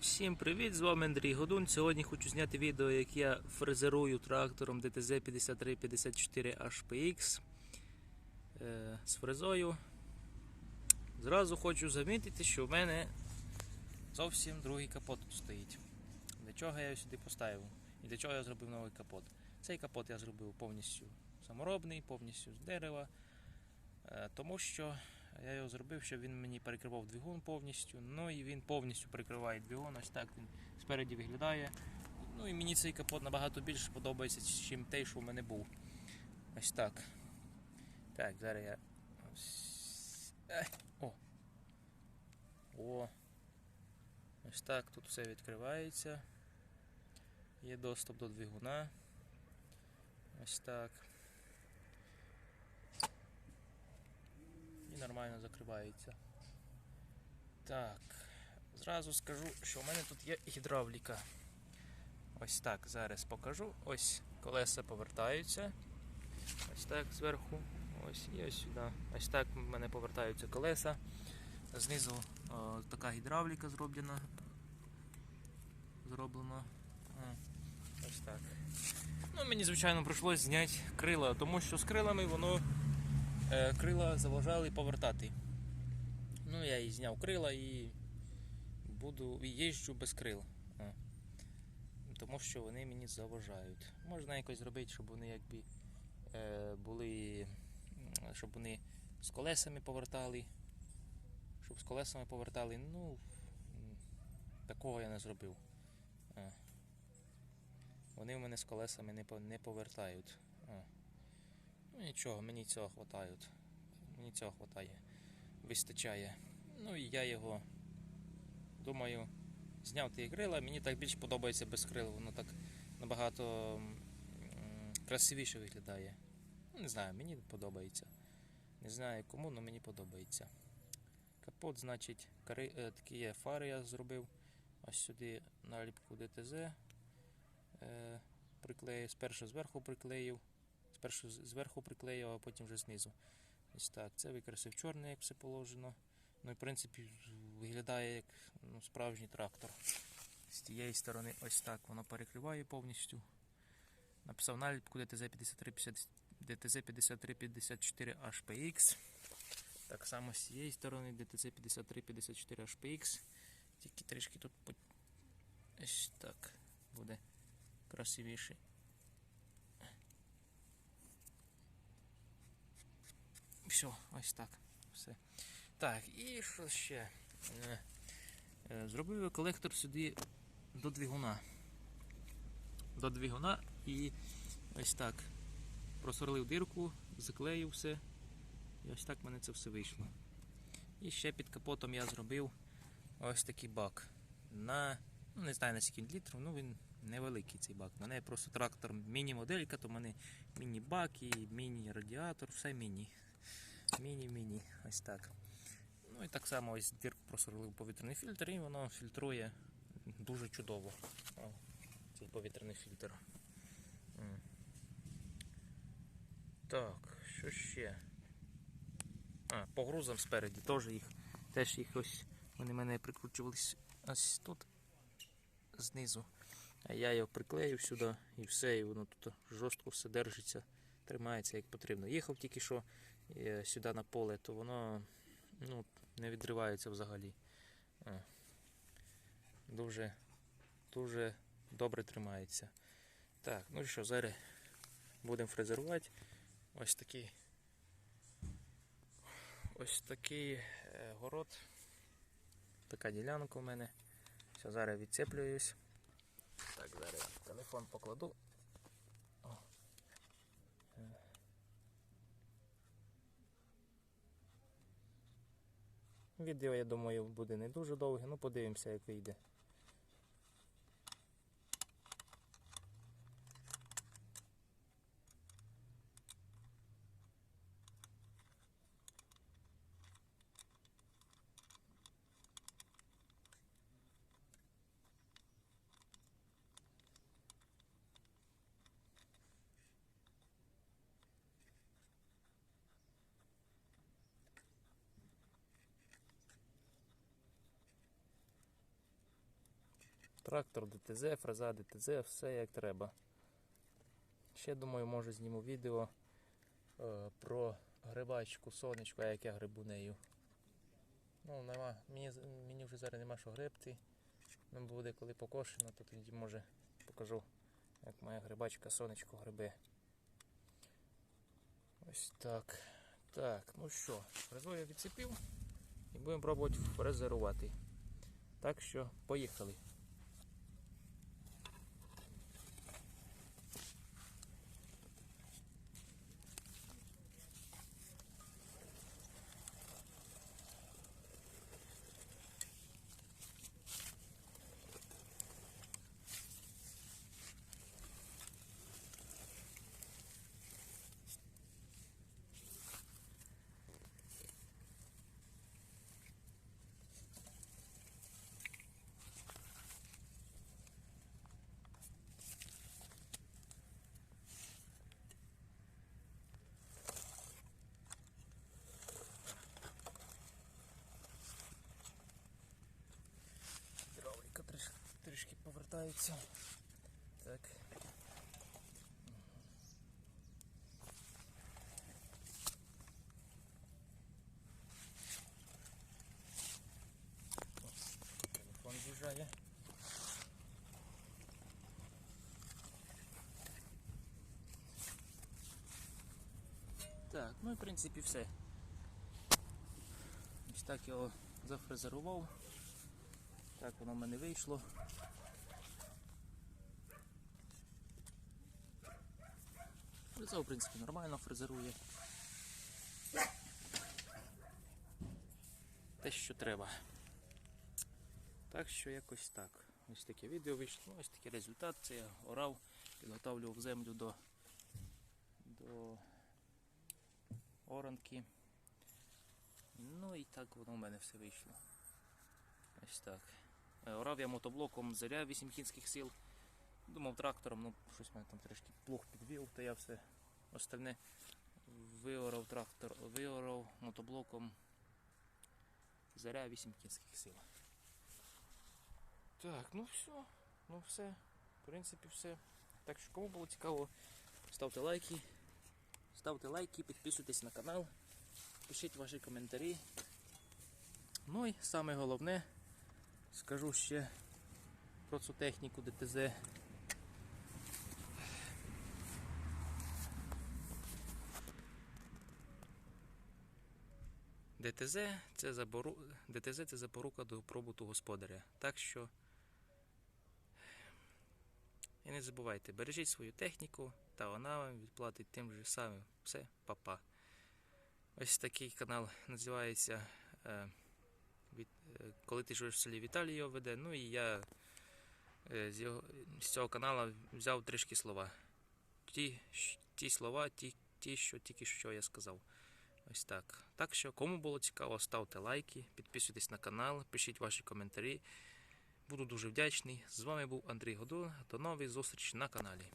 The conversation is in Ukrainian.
Всім привіт! З вами Андрій Годун. Сьогодні хочу зняти відео, як я фрезерую трактором DTZ 5354 HPX е, з фрезою. Зразу хочу замітити, що в мене зовсім другий капот стоїть. Для чого я його сюди поставив? І для чого я зробив новий капот? Цей капот я зробив повністю саморобний, повністю з дерева. Е, Тому що я його зробив, щоб він мені перекривав двигун повністю. Ну і він повністю перекриває двигун. Ось так він спереді виглядає. Ну і мені цей капот набагато більше подобається, ніж той, що в мене був. Ось так. Так, зараз я. О. О. Ось так тут все відкривається. Є доступ до двигуна. Ось так. Нормально закривається. Так, зразу скажу, що в мене тут є гідравліка. Ось так, зараз покажу. Ось колеса повертаються. Ось так зверху. Ось і ось сюди. Ось так в мене повертаються колеса. Знизу о, така гідравліка зроблена. Зроблено. О, Ось так. Ну, мені, звичайно, прийшлось зняти крила, тому що з крилами воно е, крила заважали повертати. Ну, я і зняв крила і буду і їжджу без крил. Тому що вони мені заважають. Можна якось зробити, щоб вони якби е, були, щоб вони з колесами повертали. Щоб з колесами повертали. Ну, такого я не зробив. О. Вони в мене з колесами не повертають. Нічого, мені цього хватає. Мені цього хватає. Вистачає. Ну і я його думаю, зняв ті крила. Мені так більш подобається без крил. Воно так набагато красивіше виглядає. Ну, не знаю, мені подобається. Не знаю кому, але мені подобається. Капот, значить, кари, е, такі є фари я зробив. Ось сюди наліпку ДТЗ. Е, спершу зверху приклеїв. Спершу зверху приклеїв, а потім вже знизу. Ось так. Це викрасив чорний, як все положено. Ну і в принципі виглядає як ну, справжній трактор. З тієї сторони ось так воно перекриває повністю. Написав наліпку DTZ 5350 DTZ 5354 HPX. Так само з цієї сторони DTZ 5354 HPX. Тільки трішки тут ось так буде красивіше. Все, ось так. Все. Так, і що ще? Е, е, Зробив колектор сюди до двигуна. До двигуна і ось так. Просверлив дирку, заклеїв все. І ось так в мене це все вийшло. І ще під капотом я зробив ось такий бак. На, ну не знаю на скільки літрів, ну він невеликий цей бак. У мене просто трактор міні-моделька, то в мене міні-бак і міні-радіатор, все міні. Міні-міні, ось так. Ну і так само ось дірку просверлив повітряний фільтр і воно фільтрує дуже чудово. О, цей повітряний фільтр. Так, що ще? А, по грузам спереді теж їх. Теж їх ось. Вони мене прикручувались ось тут знизу. А я його приклеїв сюди і все, і воно тут жорстко все держиться, тримається як потрібно. Їхав тільки що сюди на поле, то воно ну, не відривається взагалі. Дуже, дуже добре тримається. Так, ну що, зараз будемо фрезерувати. Ось такий. Ось такий е, город. Така ділянка у мене. Все, зараз відцеплююсь. Так, зараз телефон покладу. Відео, я думаю, буде не дуже довге, ну подивимося, як вийде. Трактор ДТЗ, фреза ДТЗ, все як треба. Ще думаю, може зніму відео е, про грибачку, сонечко, як я грибу нею. Ну, нема, мені, мені вже зараз нема що грибти. Ну, буде коли покошено, то тоді може покажу, як моя грибачка сонечко грибе. Ось так. Так, ну що, фрезу я відцепив і будемо пробувати фрезерувати. Так що, поїхали. Гідравліка трішки, трішки. Так. Телефон з'їжджає. Так, ну і в принципі все. Ось так його зафрезерував. Так воно в мене вийшло. Це, в принципі, нормально фрезерує. Те, що треба. Так що якось так. Ось таке відео вийшло, ось такий результат. Це я орав, підготовлював землю до, до оранки. Ну і так воно в мене все вийшло. Ось так. Е, Орав я мотоблоком заря 8 кінських сил. Думав трактором, ну щось мене там трішки плуг підвів, то я все остальне виорав трактор, виорав мотоблоком заря 8 кінських сил. Так, ну все, ну все. В принципі, все. Так що кому було цікаво, ставте лайки. Ставте лайки, підписуйтесь на канал, пишіть ваші коментарі. Ну і саме головне, скажу ще про цю техніку ДТЗ. ДТЗ це, забору... ДТЗ це запорука до пробуту господаря. Так що і не забувайте, бережіть свою техніку, та вона вам відплатить тим же самим. Все, папа. Ось такий канал називається е, від, е, Коли ти живеш в селі Віталій його веде. Ну і я е, з, його, з цього каналу взяв трішки слова. Ті, ті слова, ті, ті, що тільки що я сказав. Ось так. Так що, кому було цікаво, ставте лайки, підписуйтесь на канал, пишіть ваші коментарі. Буду дуже вдячний. З вами був Андрій Годун. До нових зустріч на каналі.